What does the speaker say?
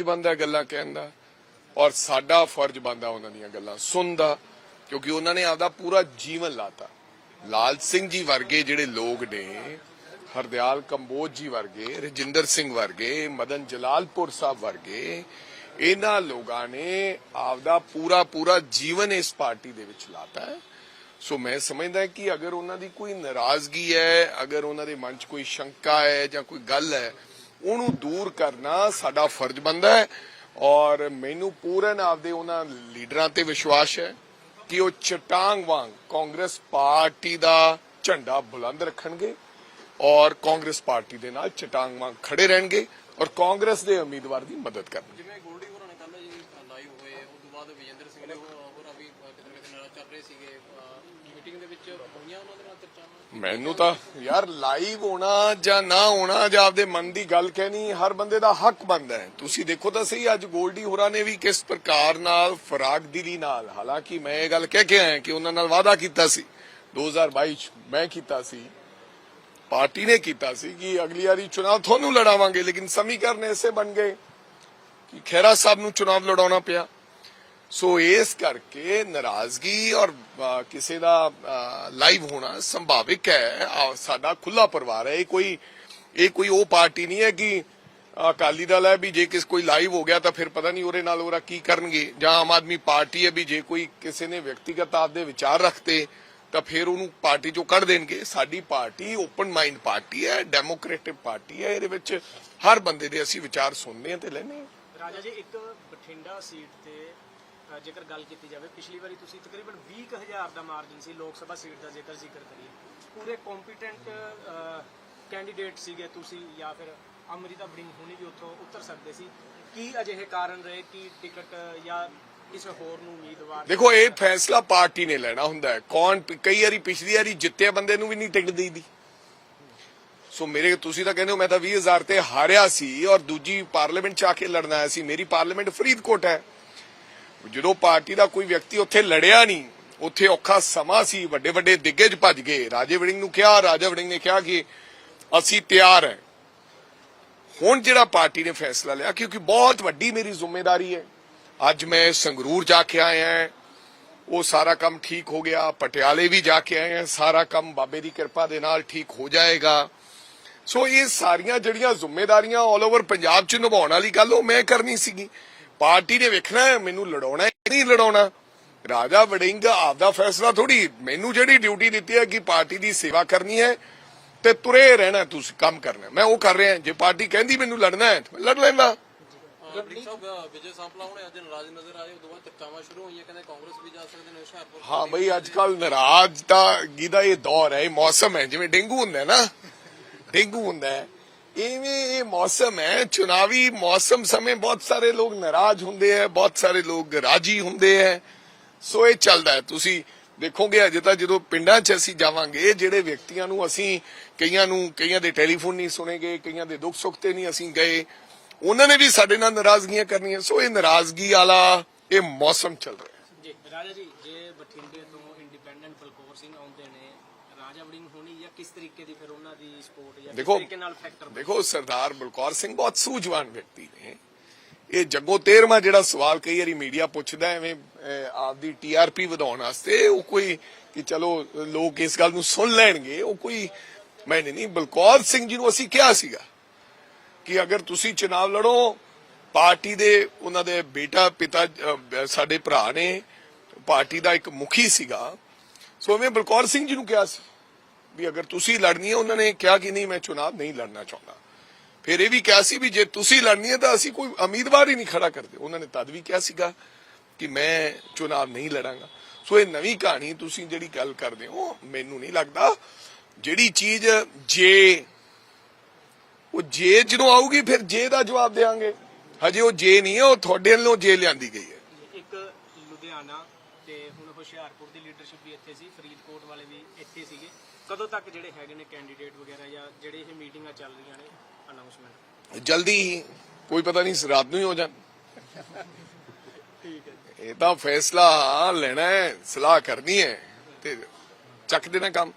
ਫਰਜ਼ ਬਣਦਾ ਗੱਲਾਂ ਕਹਿਣ ਦਾ ਔਰ ਸਾਡਾ ਫਰਜ਼ ਬਣਦਾ ਉਹਨਾਂ ਦੀਆਂ ਗੱਲਾਂ ਸੁਣਨ ਦਾ, ਕਿਉਂਕਿ ਉਹਨਾਂ ਨੇ ਆਪਦਾ ਪੂਰਾ ਜੀਵਨ ਲਾਤਾ। ਲਾਲ ਸਿੰਘ ਜੀ ਵਰਗੇ ਜਿਹੜੇ ਲੋਕ ਨੇ, ਹਰਦਿਆਲ ਕੰਬੋਜ ਜੀ ਵਰਗੇ, ਰਜਿੰਦਰ ਸਿੰਘ ਵਰਗੇ, ਮਦਨ ਜਲਾਲਪੁਰ ਸਾਹਿਬ ਵਰਗੇ, ਇਹਨਾਂ ਲੋਕਾਂ ਨੇ ਆਪਦਾ ਪੂਰਾ ਪੂਰਾ ਜੀਵਨ ਇਸ ਪਾਰਟੀ ਦੇ ਵਿੱਚ ਲਾਤਾ ਹੈ। ਸੋ ਮੈਂ ਸਮਝਦਾ ਕਿ ਅਗਰ ਉਹਨਾਂ ਦੀ ਕੋਈ ਨਾਰਾਜ਼ਗੀ ਹੈ, ਅਗਰ ਉਹਨਾਂ ਦੇ ਮਨ 'ਚ ਕੋਈ ਸ਼ੰਕਾ ਹੈ ਜਾਂ ਕੋਈ ਗੱਲ ਹੈ ਉਹਨੂੰ ਦੂਰ ਕਰਨਾ ਸਾਡਾ ਫਰਜ਼ ਬਣਦਾ ਹੈ। ਔਰ ਮੈਨੂੰ ਪੂਰਨ ਆਪਦੇ ਉਹਨਾਂ ਲੀਡਰਾਂ ਤੇ ਵਿਸ਼ਵਾਸ ਹੈ ਕਿ ਉਹ ਚਟਾਂਗ ਵਾਂਗ ਕਾਂਗਰਸ ਪਾਰਟੀ ਦਾ ਝੰਡਾ ਬੁਲੰਦ ਰੱਖਣਗੇ ਔਰ ਕਾਂਗਰਸ ਪਾਰਟੀ ਦੇ ਨਾਲ ਚਟਾਂਗ ਵਾਂਗ ਖੜੇ ਰਹਿਣਗੇ ਔਰ ਕਾਂਗਰਸ ਦੇ ਉਮੀਦਵਾਰ ਦੀ ਮਦਦ ਕਰਨਗੇ। ਜਿਵੇਂ ਕੱਲ ਜੀ ਲਾਈਵ ਹੋਏ ਉਸ ਤੋਂ ਬਾਅਦ ਵਿਜੇਂਦਰ ਸਿੰਘ ਨੇ ਹੋਰਾਂ ਵੀ ਕਿਤੇ ਕਿਤੇ ਨਾਲ ਚੱਲ ਰਹੇ ਸੀਗੇ ਮੀਟਿੰਗ ਦੇ ਵਿੱਚ ਹੋਈਆਂ ਉਹਨਾਂ ਦੇ ਨਾਲ ਚਰਚਾਵਾਂ ਮੈਨੂੰ ਤਾਂ ਯਾਰ ਲਾਈਵ ਹੋਣਾ ਜਾਂ ਨਾ ਹੋਣਾ, ਜਾਂ ਆਪਦੇ ਮਨ ਦੀ ਗੱਲ ਕਹਿਣੀ, ਹਰ ਬੰਦੇ ਦਾ ਹੱਕ ਬਣਦਾ ਹੈ। ਤੁਸੀਂ ਦੇਖੋ ਤਾਂ ਸਹੀ, ਅੱਜ ਗੋਲਡੀ ਹੋਰਾਂ ਨੇ ਵੀ ਕਿਸ ਪ੍ਰਕਾਰ ਨਾਲ ਫਰਾਗ ਦਿਲੀ ਨਾਲ, ਹਾਲਾਂਕਿ ਮੈਂ ਇਹ ਗੱਲ ਕਹਿ ਕੇ ਆਇਆ ਕਿ ਉਹਨਾਂ ਨਾਲ ਵਾਅਦਾ ਕੀਤਾ ਸੀ। 2022 ਚ ਮੈਂ ਕੀਤਾ ਸੀ, ਪਾਰਟੀ ਨੇ ਕੀਤਾ ਸੀ ਕਿ ਅਗਲੀ ਵਾਰੀ ਚੁਣਾਵ ਤੁਹਾਨੂੰ ਲੜਾਵਾਂਗੇ, ਲੇਕਿਨ ਸਮੀਕਰਨ ਐਸੇ ਬਣ ਗਏ ਕਿ ਖੈਰਾ ਸਾਹਿਬ ਨੂੰ ਚੁਣਾਵ ਲੜਾਉਣਾ ਪਿਆ। ਸੋ ਇਸ ਕਰਕੇ ਨਾਰਾਜ਼ਗੀ ਔਰ ਕਿਸੇ ਦਾ ਲਾਈਵ ਹੋਣਾ ਸੰਭਾਵਿਕ ਹੈ। ਸਾਡਾ ਖੁੱਲਾ ਪਰਿਵਾਰ ਹੈ। ਇਹ ਕੋਈ ਇਹ ਕੋਈ ਉਹ ਪਾਰਟੀ ਨਹੀਂ ਹੈ ਕਿ ਅਕਾਲੀ ਦਲ ਹੈ ਵੀ ਜੇ ਕਿਸ ਕੋਈ ਲਾਈਵ ਹੋ ਗਿਆ ਤਾਂ ਫਿਰ ਪਤਾ ਨਹੀਂ ਉਹਦੇ ਨਾਲ ਉਹਰਾ ਕੀ ਕਰਨਗੇ। ਜਾਂ ਆਮ ਆਦਮੀ ਪਾਰਟੀ ਹੈ ਵੀ ਜੇ ਕੋਈ ਕਿਸੇ ਨੇ ਵਿਅਕਤੀਗਤ ਆਪਦੇ ਵਿਚਾਰ ਰੱਖਤੇ ਤਾਂ ਫਿਰ ਉਹਨੂੰ ਪਾਰਟੀ ਚੋਂ ਕੱਢ ਦੇਣਗੇ। ਸਾਡੀ ਪਾਰਟੀ ਓਪਨ ਮਾਈਂਡ ਪਾਰਟੀ ਹੈ ਡੈਮੋਕ੍ਰੇਟਿਕ ਪਾਰਟੀ ਹੈ। ਇਹਦੇ ਵਿੱਚ ਹਰ ਬੰਦੇ ਦੇ ਅਸੀਂ ਵਿਚਾਰ ਸੁਣਦੇ ਹਾਂ ਤੇ ਲੈਂਦੇ ਹਾਂ। ਰਾਜਾ ਜੀ ਇੱਕ ਬਠਿੰਡਾ ਸੀਟ ਤੇ ਅ, ਜੇਕਰ ਗੱਲ ਕੀਤੀ ਜਾਵੇ ਪਿਛਲੀ ਵਾਰੀ ਤੁਸੀਂ ਤਕਰੀਬਨ 20000 ਦਾ ਮਾਰਜਨ ਸੀ ਲੋਕ ਸਭਾ ਸੀਟ ਦਾ ਜੇਕਰ ਜ਼ਿਕਰ ਕਰੀਏ। ਪੂਰੇ ਕੰਪੀਟੈਂਟ ਕੈਂਡੀਡੇਟ ਸੀਗੇ ਤੁਸੀਂ ਜਾਂ ਫਿਰ ਅਮਰਿਤਾ ਬੜਿੰਗ ਹੁਣੀ ਵੀ ਉੱਥੋਂ ਉਤਰ ਸਕਦੇ ਸੀ। ਕੀ ਅਜਿਹੇ ਕਾਰਨ ਰਹੇ? ਕਿ ਟਿਕਟ ਜਾਂ ਕਿਸੇ ਹੋਰ ਨੂੰ ਉਮੀਦਵਾਰ? ਦੇਖੋ ਇਹ ਫੈਸਲਾ ਪਾਰਟੀ ਨੇ ਲੈਣਾ ਹੁੰਦਾ ਹੈ। ਕੌਣ ਕਈ ਵਾਰੀ ਪਿਛਲੀ ਵਾਰੀ ਜਿੱਤੇ ਬੰਦੇ ਨੂੰ ਵੀ ਨਹੀਂ ਟਿਕਟ ਦੇਈਦੀ। ਸੋ ਮੇਰੇ ਤੁਸੀਂ ਤਾਂ ਕਹਿੰਦੇ ਹੋ ਮੈਂ ਤਾਂ 20000 ਤੇ ਹਾਰਿਆ ਸੀ ਔਰ ਦੂਜੀ ਪਾਰਲੀਮੈਂਟ ਚ ਆ ਕੇ ਲੜਨਾ ਆਇਆ ਸੀ। ਮੇਰੀ ਪਾਰਲੀਮੈਂਟ ਫਰੀਦਕੋਟ ਹੈ। ਜਦੋਂ ਪਾਰਟੀ ਦਾ ਕੋਈ ਵਿਅਕਤੀ ਉੱਥੇ ਲੜਿਆ ਨਹੀਂ, ਉੱਥੇ ਔਖਾ ਸਮਾਂ ਸੀ। ਵੱਡੇ ਵੱਡੇ ਦਿੱਗਜ ਭੱਜ ਗਏ। ਰਾਜੇ ਵੜਿੰਗ ਨੂੰ ਕਿਹਾ, ਰਾਜਾ ਵੜਿੰਗ ਨੇ ਕਿਹਾ ਕਿ ਅਸੀਂ ਤਿਆਰ ਹੈ। ਹੁਣ ਜਿਹੜਾ ਪਾਰਟੀ ਨੇ ਫੈਸਲਾ ਲਿਆ, ਕਿਉਂਕਿ ਬਹੁਤ ਵੱਡੀ ਮੇਰੀ ਜ਼ਿੰਮੇਵਾਰੀ ਹੈ। ਅੱਜ ਮੈਂ ਸੰਗਰੂਰ ਜਾ ਕੇ ਆਇਆ ਉਹ ਸਾਰਾ ਕੰਮ ਠੀਕ ਹੋ ਗਿਆ। ਪਟਿਆਲੇ ਵੀ ਜਾ ਕੇ ਆਇਆ ਸਾਰਾ ਕੰਮ ਬਾਬੇ ਦੀ ਕਿਰਪਾ ਦੇ ਨਾਲ ਠੀਕ ਹੋ ਜਾਏਗਾ। ਸੋ ਇਹ ਸਾਰੀਆਂ ਜਿਹੜੀਆਂ ਜ਼ਿੰਮੇਵਾਰੀਆਂ ਆਲ ਓਵਰ ਪੰਜਾਬ 'ਚ ਨਿਭਾਉਣ ਵਾਲੀ ਗੱਲ ਉਹ ਮੈਂ ਕਰਨੀ ਸੀਗੀ। ਪਾਰਟੀ ਨੇ ਵੇਖਣਾ ਮੈਨੂੰ ਲੜਾਉਣਾ ਨਹੀਂ ਲੜਾਉਣਾ। ਰਾਜਾ ਵੜਿੰਗ ਆਪਦਾ ਫੈਸਲਾ ਥੋੜੀ ਮੈਨੂੰ ਜਿਹੜੀ ਡਿਊਟੀ ਦਿੱਤੀ ਹੈ ਕਿ ਪਾਰਟੀ ਦੀ ਸੇਵਾ ਕਰਨੀ ਹੈ ਤੇ ਤੁਰੇ ਰਹਿਣਾ ਤੁਸੀਂ ਕੰਮ ਕਰਨਾ ਮੈਂ ਉਹ ਕਰ ਰਿਹਾ ਜੇ ਪਾਰਟੀ ਕਹਿੰਦੀ ਮੈਨੂੰ ਲੜਨਾ ਹੈ ਤਾਂ ਲੜ ਹੁਸ਼ਿਆਰਪੁਰ ਹਾਂ ਬਈ ਅੱਜ ਕੱਲ ਨਾਰਾਜ਼ ਦਾ ਦਾ ਇਹ ਦੌਰ ਹੈ ਇਹ ਮੌਸਮ ਹੈ ਜਿਵੇਂ ਡੇਂਗੂ ਹੁੰਦਾ ਨਾ। ਡੇਂਗੂ ਹੁੰਦਾ ਹੈ। ਇਵੇਂ ਇਹ ਮੌਸਮ ਹੈ, ਚੁਣਾਵੀ ਮੌਸਮ ਸਮੇਂ ਬਹੁਤ ਸਾਰੇ ਲੋਕ ਨਾਰਾਜ਼ ਹੁੰਦੇ ਹੈ, ਬਹੁਤ ਸਾਰੇ ਲੋਕ ਰਾਜੀ ਹੁੰਦੇ ਹੈ। ਸੋ ਇਹ ਚੱਲਦਾ ਹੈ। ਤੁਸੀਂ ਦੇਖੋਗੇ ਅਜੇ ਤਾਂ ਜਦੋਂ ਪਿੰਡਾਂ 'ਚ ਅਸੀਂ ਜਾਵਾਂਗੇ, ਜਿਹੜੇ ਵਿਅਕਤੀਆਂ ਨੂੰ ਅਸੀਂ ਕਈਆਂ ਨੂੰ, ਕਈਆਂ ਦੇ ਟੈਲੀਫੋਨ ਨਹੀਂ ਸੁਣੇਗੇ, ਕਈਆਂ ਦੇ ਦੁੱਖ ਸੁੱਖ ਤੇ ਨਹੀਂ ਅਸੀਂ ਗਏ, ਉਹਨਾਂ ਨੇ ਵੀ ਸਾਡੇ ਨਾਲ ਨਾਰਾਜ਼ਗੀਆਂ ਕਰਨੀਆਂ। ਸੋ ਇਹ ਨਾਰਾਜ਼ਗੀ ਵਾਲਾ ਇਹ ਮੌਸਮ ਚੱਲ ਰਿਹਾ ਜੀ, ਰਾਜਾ ਜੀ, ਜੇ ਬਠਿੰਡੇ ਤੋਂ ਇੰਡੀਪੈਂਡੈਂਟ ਬਲਕੌਰ ਸਿੰਘ ਆਉਂਦੇ ਨੇ ਰਾਜਾ ਵੜਿੰਗ ਹੋਣੀ ਜਾਂ ਕਿਸ ਤਰੀਕੇ ਦੀ ਫਿਰ ਉਹਨਾਂ ਦੀ ਸਪੋਰਟ ਜਾਂ ਕਿਸ ਦੇਖੋ- ਤਰੀਕੇ ਨਾਲ ਫੈਕਟਰ ਦੇਖੋ ਸਰਦਾਰ ਬਲਕੌਰ ਸਿੰਘ ਬਹੁਤ ਸੂਝਵਾਨ ਵਿਅਕਤੀ ਨੇ। ਇਹ ਜੱਗੋ ਤੇਰਵਾਂ ਜਿਹੜਾ ਸਵਾਲ ਕਈ ਵਾਰੀ ਮੀਡੀਆ ਪੁੱਛਦਾ ਹੈ, ਐਵੇਂ ਅਹ, ਆਪਦੀ ਟੀਆਰਪੀ ਵਧਾਉਣ ਵਾਸਤੇ ਉਹ ਕੋਈ ਕਿ ਚਲੋ ਲੋਕ ਇਸ ਗੱਲ ਨੂੰ ਸੁਣ ਲੈਣਗੇ ਉਹ ਕੋਈ ਮੈਂ ਨਹੀਂ ਬਲਕੌਰ ਸਿੰਘ ਜੀ ਨੂੰ ਅਸੀਂ ਕਿਹਾ ਸੀਗਾ ਕਿ ਅਗਰ ਤੁਸੀਂ ਚੁਣਾਵ ਲੜੋ ਪਾਰਟੀ ਦੇ ਉਹਨਾਂ ਦੇ ਬੇਟਾ ਪਿਤਾ ਅਹ, ਸਾਡੇ ਭਰਾ ਨੇ ਪਾਰਟੀ ਦਾ ਇੱਕ ਮੁਖੀ ਸੀਗਾ। ਸੋ ਮੈਂ ਬਲਕੌਰ ਸਿੰਘ ਜੀ ਨੂੰ ਕਿਹਾ ਸੀ। ਵੀ ਅਗਰ ਤੁਸੀਂ ਲੜਨੀ ਹੈ, ਉਹਨਾਂ ਨੇ ਕਿਹਾ ਕਿ ਨਹੀਂ, ਮੈਂ ਚੁਣਾਵ ਨਹੀਂ ਲੜਨਾ ਚਾਹੁੰਦਾ। ਫਿਰ ਇਹ ਵੀ ਕਿਹਾ ਸੀ ਵੀ ਜੇ ਤੁਸੀਂ ਲੜਨੀ ਹੈ, ਤਾਂ ਅਸੀਂ ਕੋਈ ਉਮੀਦਵਾਰ ਹੀ ਨਹੀਂ ਖੜਾ ਕਰਦੇ। ਉਹਨਾਂ ਨੇ ਤਦ ਵੀ ਕਿਹਾ ਸੀਗਾ ਕਿ ਮੈਂ ਚੁਣਾਵ ਨਹੀਂ ਲੜਾਂਗਾ। ਸੋ ਇਹ ਨਵੀਂ ਕਹਾਣੀ ਤੁਸੀਂ ਜਿਹੜੀ ਗੱਲ ਕਰਦੇ ਹੋ, ਮੈਨੂੰ ਨਹੀਂ ਲੱਗਦਾ। ਜਿਹੜੀ ਚੀਜ਼ ਜੇ, ਉਹ ਜੇ ਜਦੋਂ ਆਊਗੀ, ਫਿਰ ਜੇ ਦਾ ਜਵਾਬ ਦੇਾਂਗੇ ਹਜੇ ਉਹ ਜੇ ਨਹੀਂ ਹੈ, ਉਹ ਤੁਹਾਡੇ ਵੱਲੋਂ ਜੇ ਲਿਆਂਦੀ ਗਈ ਹੈ। ਇੱਕ ਲੁਧਿਆਣਾ ਤੇ ਹੁਣ ਹੁਸ਼ਿਆਰਪੁਰ ਦੀ ਲੀਡਰਸ਼ਿਪ ਵੀ ਇੱਥੇ ਸੀ ਫਰੀਦਕੋਟ ਵਾਲੇ ਵੀ ਇੱਥੇ ਸੀਗੇ। ਕਦੋਂ ਤੱਕ ਜਿਹੜੇ ਹੈਗੇ ਨੇ ਕੈਂਡੀਡੇਟ ਵਗੈਰਾ ਜਾਂ ਜਿਹੜੇ ਇਹ ਮੀਟਿੰਗਾਂ ਚੱਲ ਰਹੀਆਂ ਨੇ ਅਨਾਉਂਸਮੈਂਟ ਜਲਦੀ ਹੀ ਕੋਈ ਪਤਾ ਨਹੀਂ ਰਾਤ ਨੂੰ ਹੀ ਹੋ ਜਾਣ। ਠੀਕ ਹੈ ਇਹ ਤਾਂ ਫੈਸਲਾ ਲੈਣਾ ਹੈ ਸਲਾਹ ਕਰਨੀ ਹੈ ਤੇ ਚੱਕ ਦੇਣਾ ਕੰਮ।